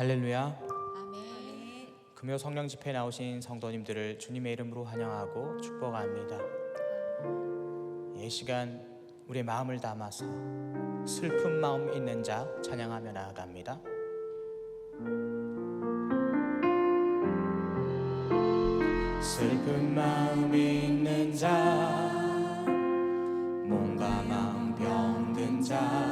할렐루야. 금요 성령 집회 나오신 성도님들을 주님의 이름으로 환영하고 축복합니다. 이 시간 우리의 마음을 담아서 슬픈 마음 있는 자 찬양하며 나아갑니다. 슬픈 마음 있는 자 뭔가 마음 병든 자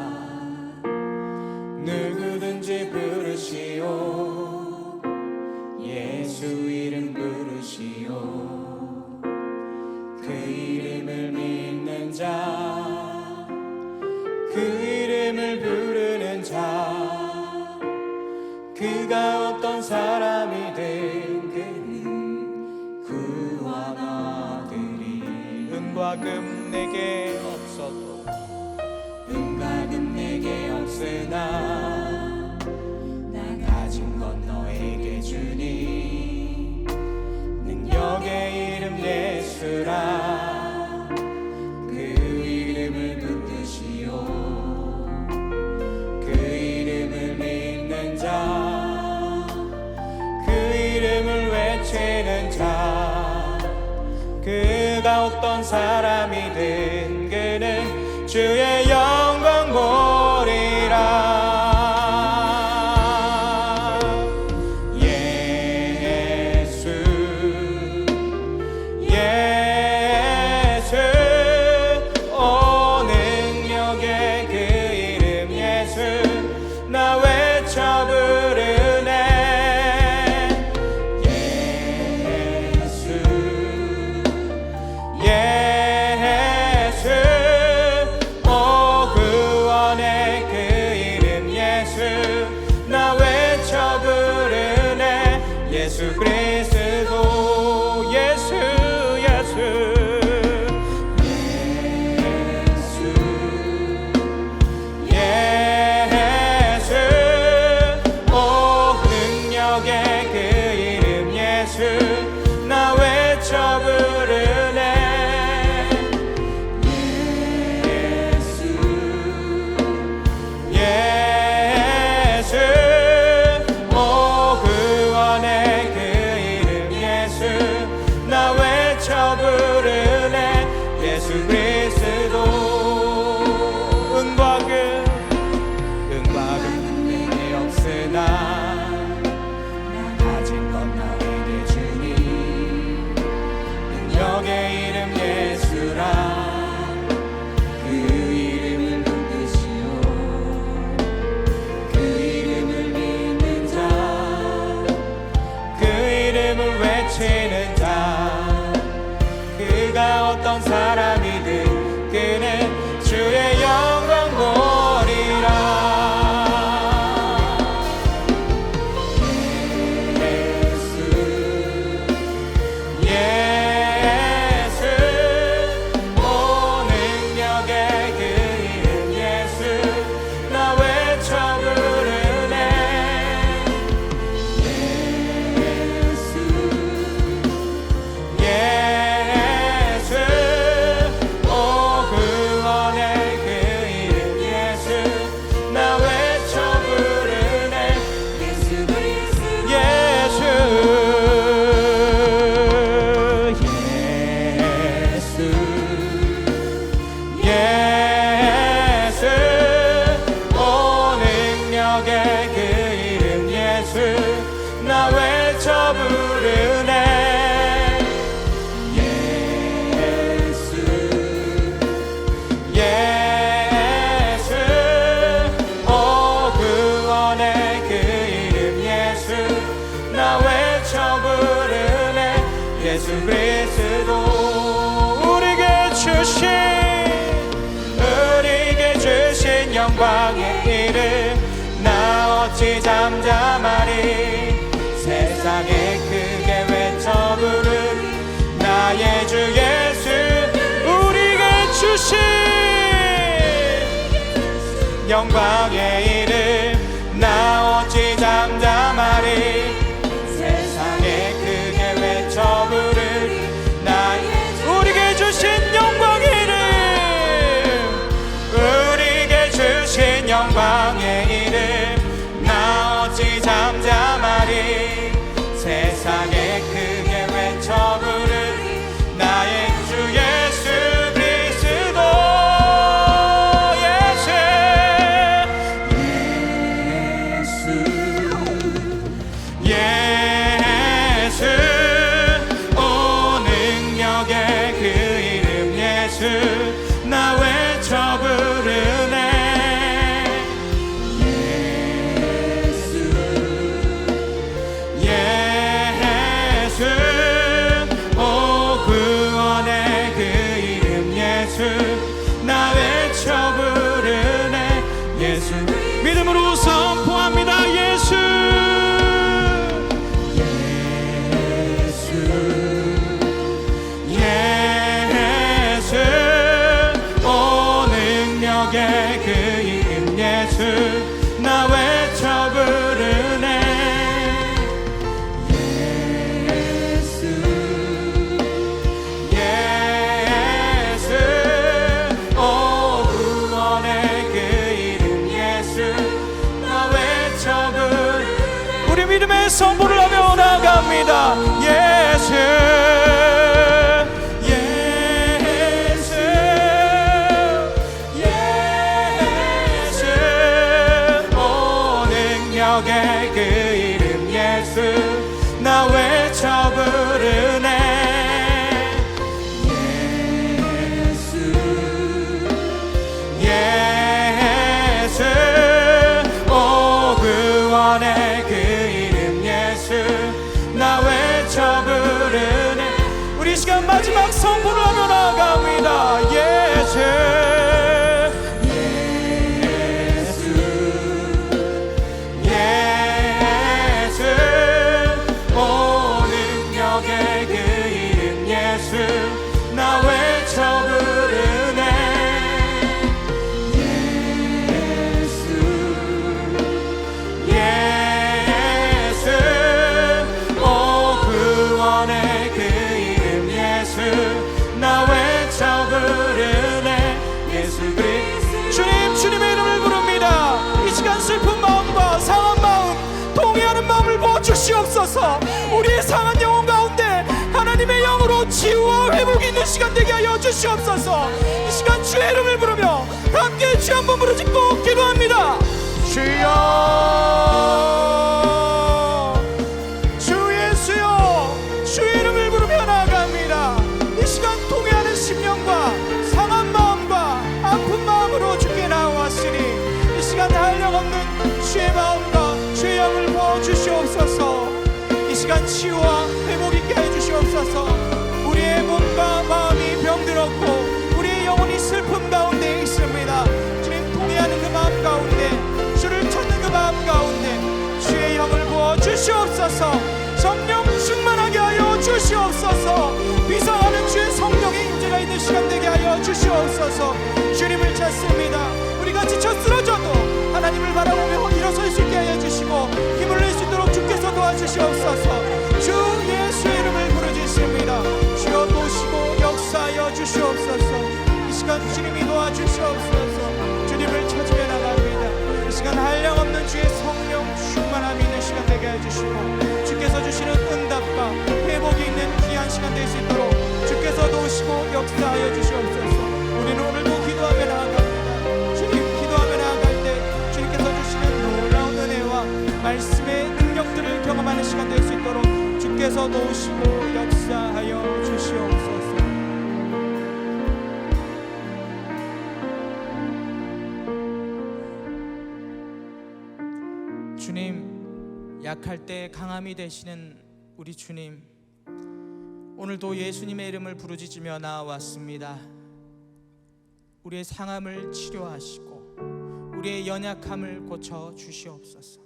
영광에 나외 시간 되게 하여 주시옵소서. 이 시간 주의 이름을 부르며 함께 주 한번 부르짖고 기도합니다. 주여 주시옵소서. 성령 충만하게 하여 주시옵소서. 비상하는 주의 성령의 임재가 있는 시간 되게 하여 주시옵소서. 주님을 찾습니다. 우리가 지쳐 쓰러져도 하나님을 바라보며 일어설 수 있게 하여 주시고 힘을 낼 수 있도록 주께서 도와주시옵소서. 주 예수의 주시고 주께서 주시는 응답과 회복이 있는 귀한 시간 될 수 있도록 주께서 도우시고 역사하여 주시옵소서. 우리는 오늘도 기도하며 나아갑니다. 주님 기도하며 나아갈 때 주님께서 주시는 놀라운 은혜와 말씀의 능력들을 경험하는 시간 될 수 있도록 주께서 도우시고 역사하여 주시옵소서 약할 때 강함이 되시는 우리 주님 오늘도 예수님의 이름을 부르짖으며 나왔습니다. 우리의 상함을 치료하시고 우리의 연약함을 고쳐 주시옵소서.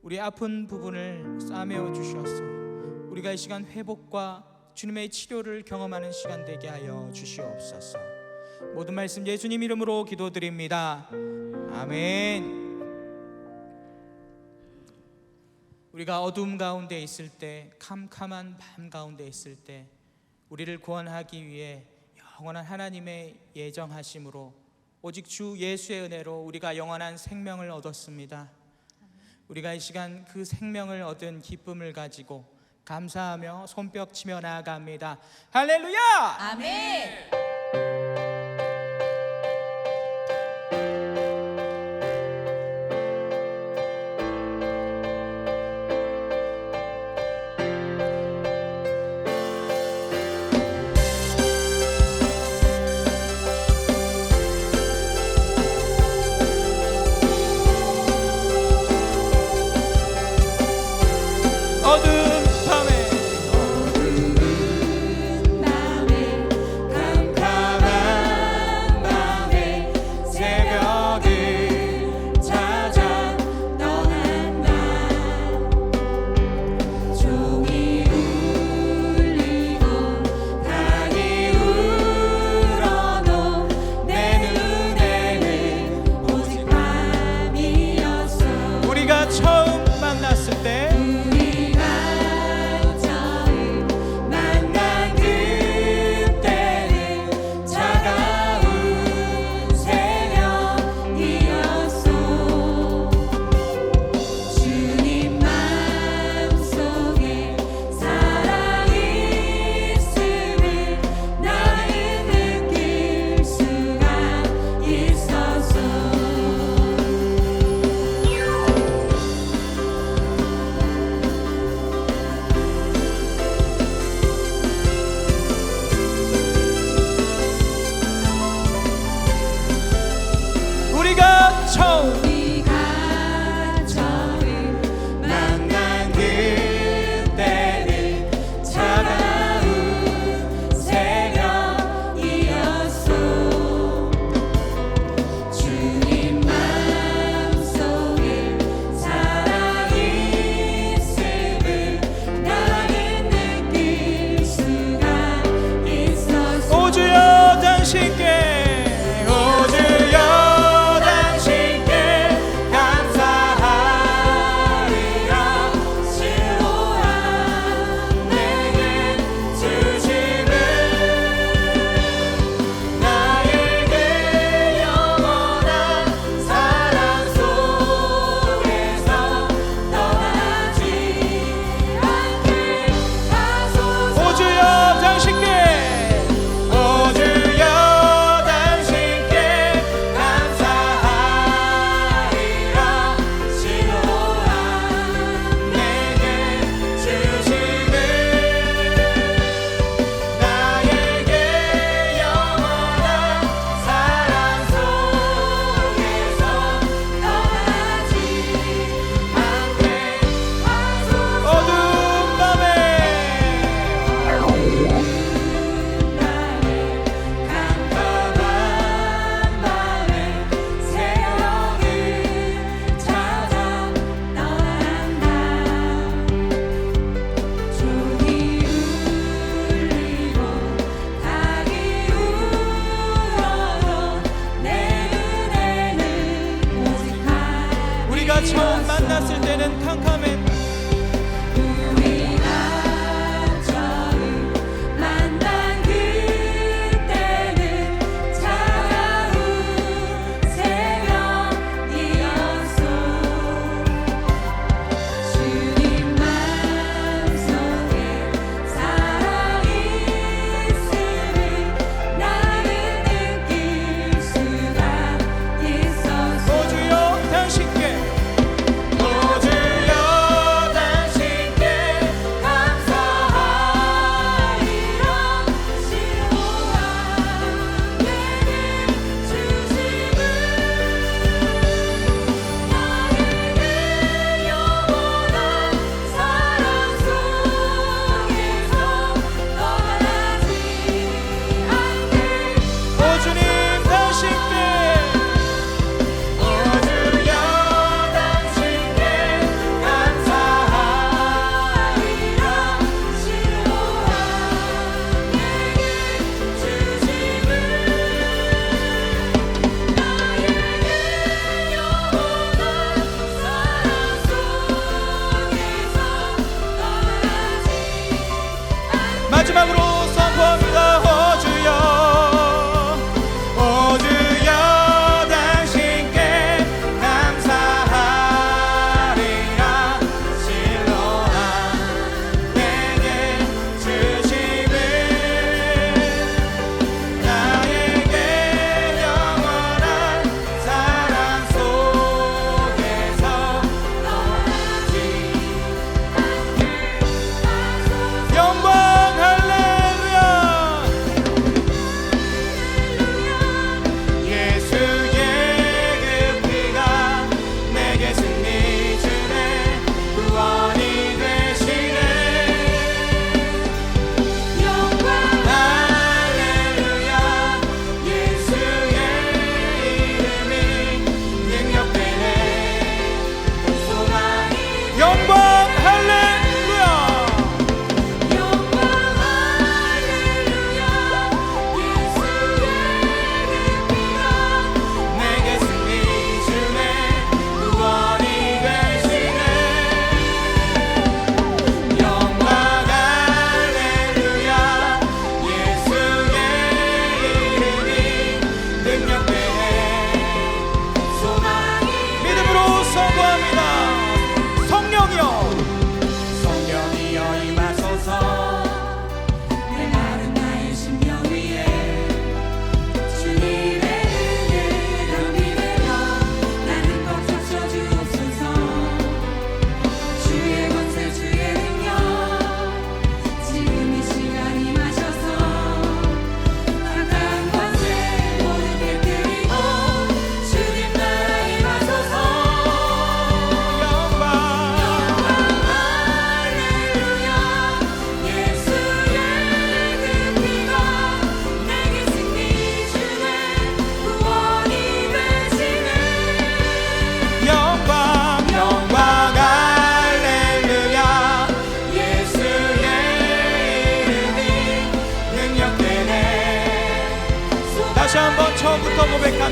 우리 아픈 부분을 싸매어 주셔서 우리가 이 시간 회복과 주님의 치료를 경험하는 시간 되게 하여 주시옵소서. 모든 말씀 예수님 이름으로 기도드립니다. 아멘 우리가 어둠 가운데 있을 때 캄캄한 밤 가운데 있을 때 우리를 구원하기 위해 영원한 하나님의 예정하심으로 오직 주 예수의 은혜로 우리가 영원한 생명을 얻었습니다. 우리가 이 시간 그 생명을 얻은 기쁨을 가지고 감사하며 손뼉 치며 나아갑니다. 할렐루야! 아멘.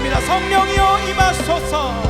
기도합니다. 성령이여 임하소서.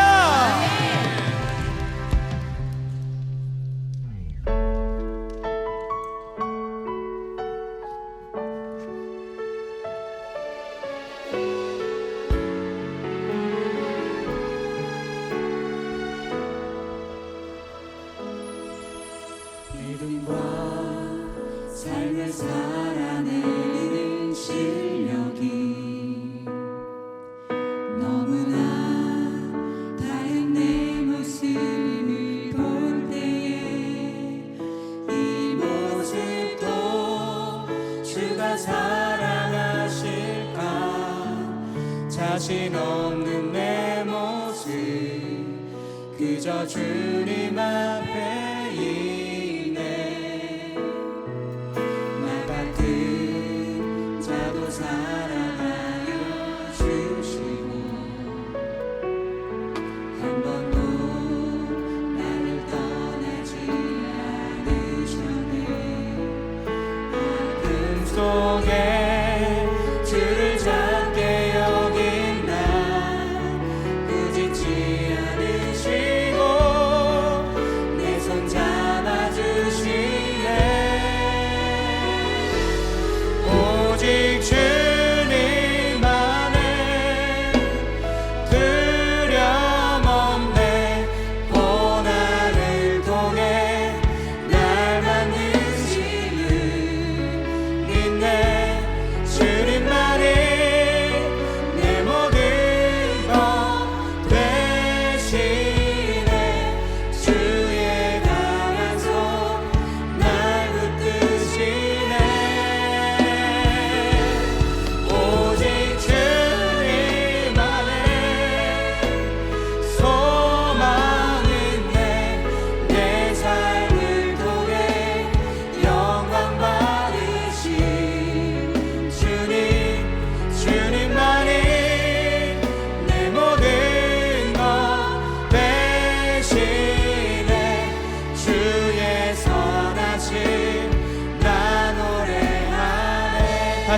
사랑하실까? 자신 없는 내 모습 그저 주님 앞에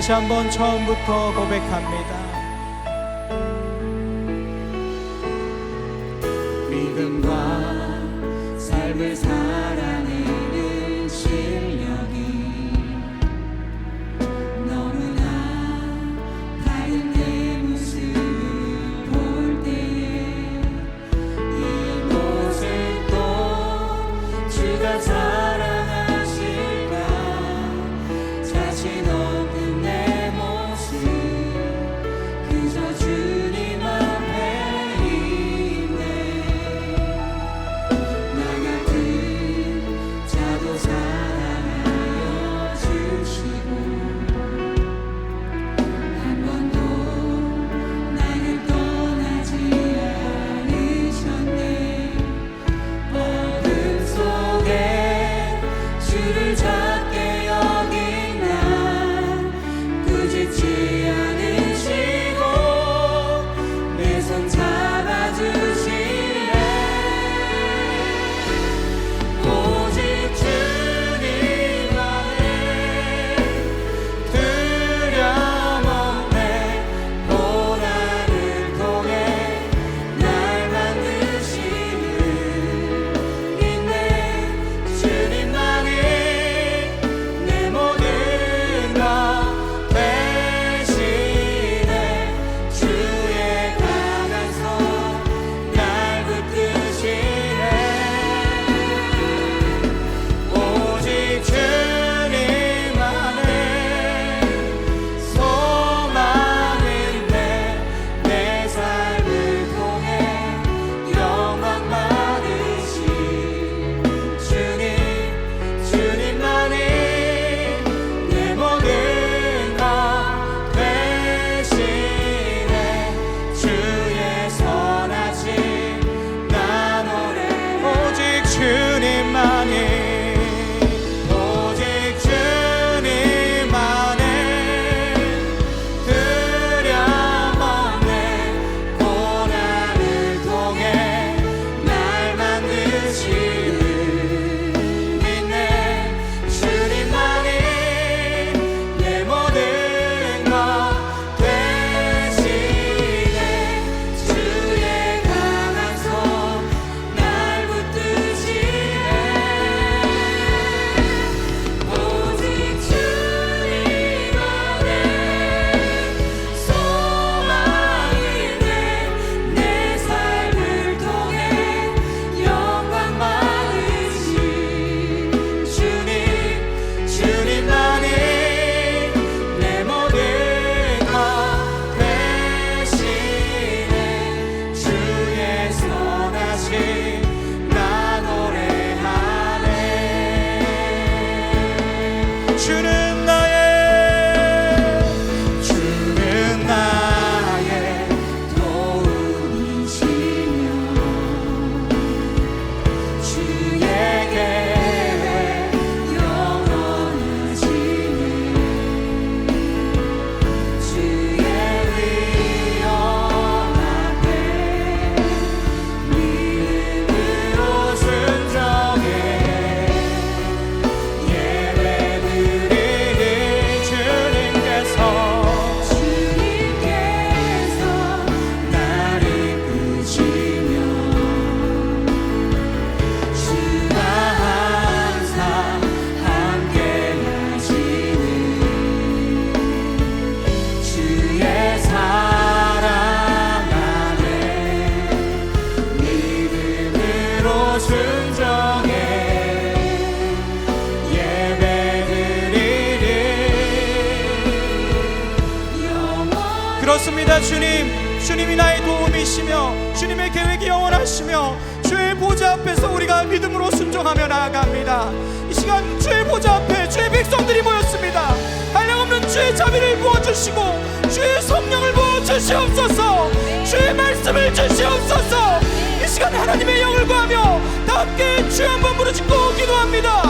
다시 한번 처음부터 고백합니다. 믿음과 삶을 살 życie, a 주시옵소서. 주의 말씀을 주시옵소서. 이 시간 하나님의 영을 구하며 다 함께 주의 한번 부르짖고 기도합니다.